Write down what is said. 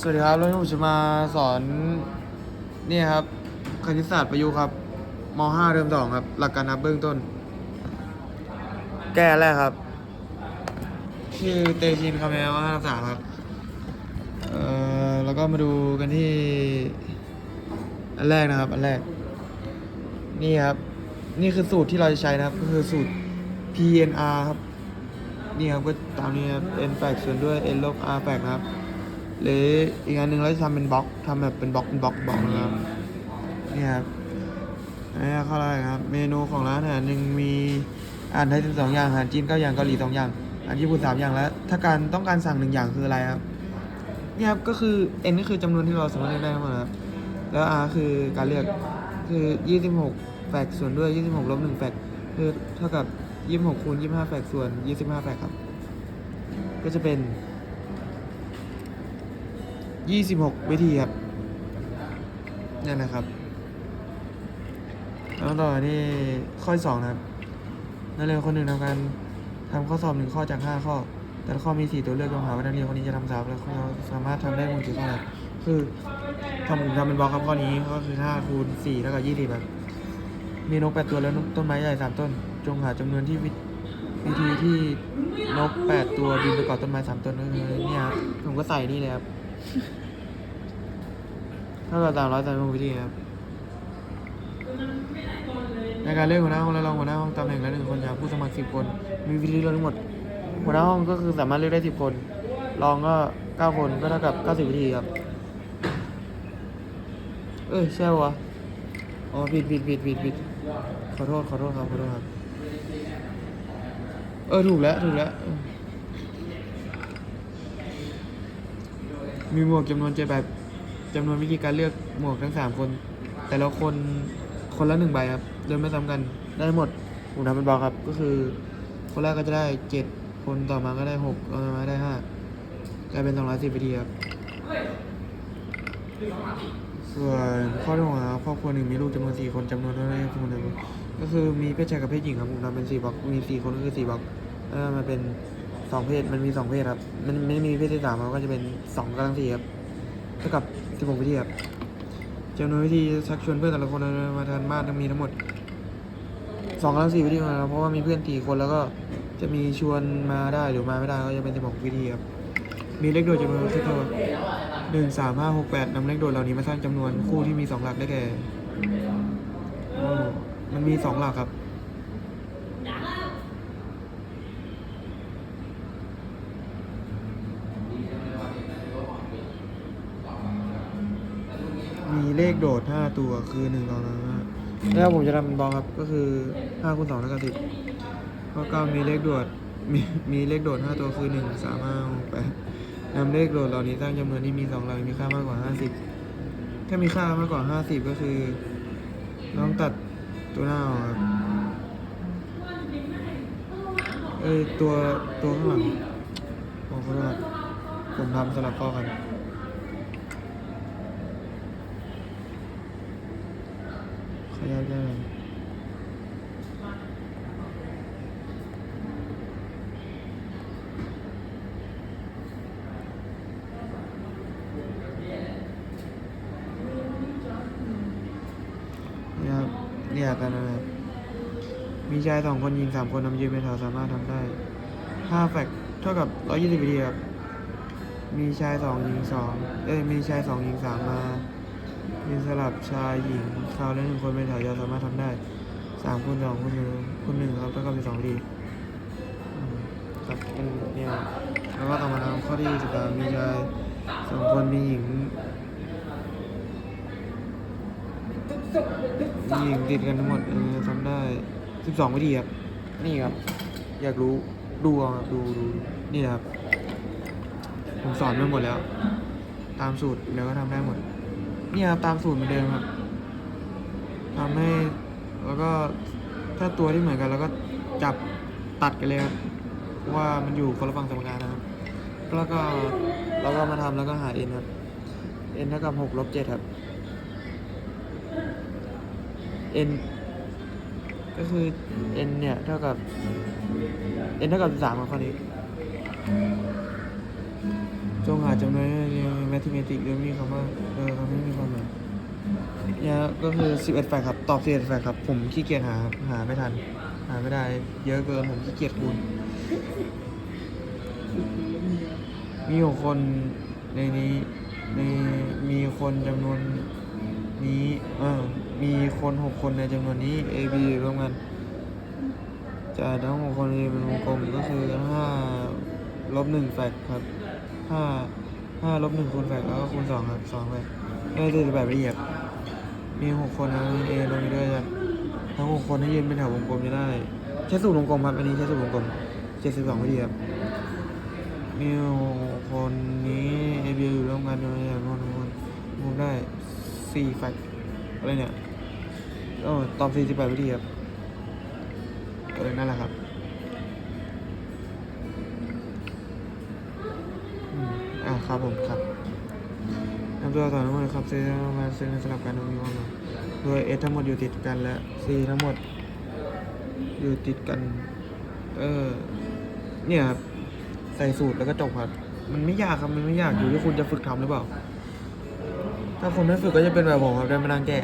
สวัสดีครับแล้วผมจะมาสอนนี่ครับคณิตศาสตร์ประยุกต์ครับม .5 เทอมสองครับ หลักการนับเบื้องต้น แก้แรกครับ ชื่อเตชินคาเมลว่าภาษาครับเอ่อแล้วก็มาดูกันที่ อันแรกนะครับ อันแรก นี่ครับ นี่คือสูตรที่เราจะใช้นะครับ ก็คือสูตร PNR ครับ นี่ครับก็ตามนี้ครับ n แฝกส่วนด้วย n ลบ r แฝกครับ หรืออีกอันหนึ่งเราจะทำเป็นบล็อกทำแบบเป็นบล็อกเป็นบล็อกบล็อกนะครับนี่ครับนนี้เข้าอะไรครับ เมนูของร้านอาหารหนึ่งมีอาหารไทยสิบสองอย่างอาหารจีนเก้าอย่างเกาหลีสองอย่างอาหารญี่ปุ่นสามอย่างแล้ว ถ้าการต้องการสั่งหนึ่งอย่างคืออะไรครับนี่ครับก็คือ n ก็คือจำนวนที่เราสามารถเลือกได้ทั้งหมดครับแล้ว r คือการเลือกคือยี่สิบหกแฝกส่วนด้วยยี่สิบหกลบหนึ่งแฝกคือเท่ากับยี่สิบหกคูณยี่สิบห้าแฝกส่วนยี่สิบห้าแฝกครับ ก็จะเป็น ยี่สิบหกวิธีครับนี่นะครับ แล้วต่อที่ข้อที่สองนะครับ นักเรียนคนหนึ่งทำการทำข้อสอบหนึ่งข้อจากห้าข้อ แต่ข้อมีสี่ตัวเลือกจงหาว่านักเรียนคนนี้จะทำสามแล้วเขาสามารถทำได้หมดกี่ข้อครับคือทำผมทำเป็นบล็อกครับข้อนี้ก็คือห้าคูณสี่เท่ากับยี่สิบแบบมีนกแปดตัวแล้วต้นไม้ใหญ่สามต้น จงหาจำนวนที่วิวิธีที่นกแปดตัวบินไปเกาะต้นไม้สามต้นก็คือเนี่ยครับผมก็ใส่นี่เลยครับ เท่ากับสามร้อยสามสิบหกวิธีครับ ในการเลือกหัวหน้าห้องและรองหัวหน้าห้องตำแหน่งละหนึ่งคนจากผู้สมัครสิบคน มีวิธีเลือกทั้งหมด หัวหน้าห้องก็คือสามารถเลือกได้สิบคน รองก็เก้าคนก็เท่ากับเก้าสิบวิธีครับ เอ้ยใช่วะอ๋อผิดผิดผิดผิดผิดขอโทษขอโทษครับขอโทษครับ เออถูกแล้วถูกแล้วเออ มีหมวกจำนวนเจ็ดแบบจำนวนวิธีการเลือกหมวกทั้งสามคน แต่ละคนคนละหนึ่งใบครับโดยไม่ซ้ำกันได้หมดผมทำเป็นบอกครับ ก็คือ คนแรกก็จะได้เจ็ดคนต่อมาก็ได้หกต่อมาได้ห้ากลายเป็นสองร้อยสิบวิธีครับส่วนข้อที่หกครับครอบครัวหนึ่งมีลูกจำนวนสี่คนจำนวนเท่าไร่คนหนึ่งก็คือมีเพศชายกับเพศหญิงครับผมทำเป็นสี่บล็อกมีสี่คนก็คือสี่บล็อกแล้วมันเป็น สองเพศมันมีสองเพศครับ มันไม่มีเพศที่สามมันก็จะเป็นสองกำลังสี่ครับเท่ากับ16วิธีครับจำนวนวิธีชักชวนเพื่อนแต่ละคนมาทานบ้านมีทั้งหมด2กำลัง4วิธีครับเพราะว่ามีเพื่อนสี่คนแล้วก็จะมีชวนมาได้หรือมาไม่ได้ก็จะเป็น16วิธีครับมีเลขโดดจำนวนที่เท่าหนึ่งสามห้าหกแปดนำเลขโดดเหล่านี้มาสร้างจำนวนคู่ที่มีสองหลักได้แก่มันมีสองหลักครับ เลขโดด5ตัวคือ1 2 3 5แล้วผมจะทำเป็นบล็อกครับ ก็คือ5คูณ2เท่ากับ10ข้อ9มีเลขโดดมีมีเลขโดด5ตัวคือ1 3 5 6 8นำเลขโดดเหล่านี้สร้างจำนวนที่มี2หลักมีค่ามากกว่า50ถ้ามีค่ามากกว่า50ก็คือต้องตัดตัวหน้าออกครับเอ้ตัวตัวข้างหลังขอโทษครับผมทำสลับข้อกัน ขยับได้ไหมเนี่ยครับเนี่ยกันนะครับมีชายสองคนยิงสามคนนำยืนเป็นแถวสามารถทำได้ห้าแฟกเท่ากับร้อยยี่สิบวิธีครับ มีชายสองยิงสองเอ้ย มีชายสองยิงสามมา มีสลับชายหญิงชาวและหนึ่งคนเป็นแถวยาวสามารถทำได้สามคูณสองคูณหนึ่งคูณหนึ่งครับเท่ากับเป็นสองดีอืมครับเป็นเนี่ยแล้วก็ต่อมาทำข้อที่สิบสามมีชายสองคนมีหญิงมีหญิงติดกันทั้งหมดเออทำได้สิบสองวิธีครับนี่ครับ อยากรู้ดูเอาครับดูดูนี่นะครับผมสอนไปหมดแล้ว ตามสูตรแล้วก็ทำได้หมด เนี่ยครับตามสูตรเหมือนเดิมครับทำให้แล้วก็ถ้าตัวที่เหมือนกันแล้วก็จับตัดกันเลยครับเพราะว่ามันอยู่คนละฝั่งสมการนะครับ แล้วก็เราก็มาทำแล้วก็หา n ครับ n เท่ากับหกลบเจ็ดครับ n ก็คือ n เนี่ยเท่ากับ n เท่ากับสามครับข้อนี้จงหาจำนวนแมท h เมติกหรือมีคำว่าเออคำไม่มีความหมายเนี่ยก็คือ 11แฟกต์ครับ ตอบ11แฟกต์ครับ ผมขี้เกียจหา หาไม่ทัน หาไม่ได้ เยอะเกิน ผมขี้เกียจคูณมีหกคนในนี้ ใน มีคนจำนวนนี้ เออ มีคนหกคนในจำนวนนี้ A B รวมกันจะทั้งหกคนนี้เป็นวงกลมก็คือห้าลบหนึ่งแฟกครับห้า ห้าลบหนึ่งคูณแฟกแล้วก็คูณสองครับสองแฟกไม่ได้แบบละเอียดมีหกคนนะเอลงไปด้วยครับทั้งหกคนให้ยืนเป็นแถววงกลมจะได้ใช้สูตรวงกลมครับอันนี้ใช้สูตรวงกลมเจ็ดสิบสองวิธีครับมีคนนี้เอบีอยู่ร่วมกันดยอย่างนอนคนมุมได้สี่แฟกอะไรเนี่ยโอ้ตอบสี่สิบแปดวิธีครับเออนั่นแหละครับ ครับผมครับนำตัวต่อทั้งหมดครับซีมาซึ่งสลับกันโดยมีความหมายโดยเอทั้งหมดอยู่ติดกันและซีทั้งหมด อยู่ติดกัน เออเนี่ยครับใส่สูตรแล้วก็จบครับ มันไม่ยากครับ มันไม่ยากอยู่ที่คุณจะฝึกทำหรือเปล่า ถ้าคุณไม่ฝึกก็จะเป็นแบบผมครับได้มานั่งแก้